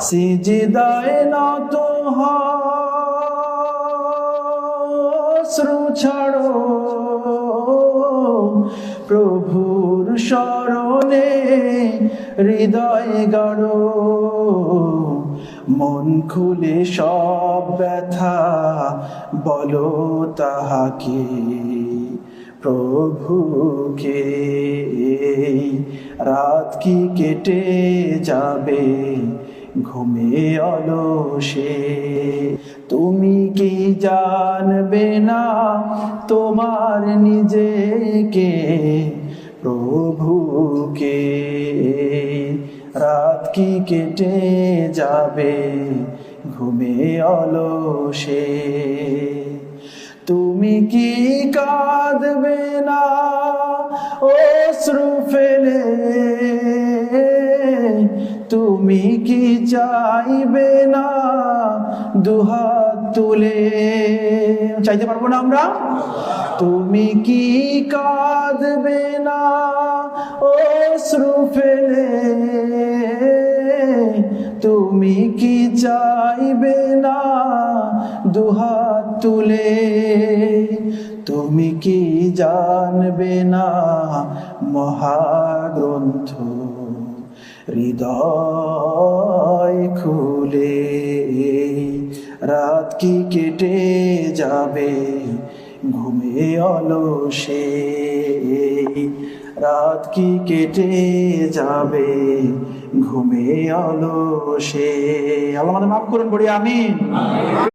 সিজিদায় নত শ্রু ছাড়ো। প্রভুর স্মরণে হৃদয় গাড়ো। মন খুলে সব ব্যথা বলো তাহাকে, প্রভুকে। রাত কি কেটে যাবে? ঘুমে অলসে। তুমি কি জানবে না তোমার নিজেকে, প্রভুকে? রাত কি কেটে যাবে ঘুমে অলসে? তুমি কি কাঁদবে না অশ্রু ফেলে? তুমি কি চাইবে না? দুহাত তুলে। চাইতে পারব না আমরা? তুমি কি কাঁদবে না? অশ্রু ফেলে। তুমি কি চাইবে না? দুহাত তুলে। তুমি কি জানবে না? মহাগ্রন্থ। হৃদয় খুলে রাত কি কেটে যাবে? ঘুমে অলসে রাত কি কেটে যাবে? ঘুমে অলসে। আল্লাহ মাফ করুন বড়ি আমি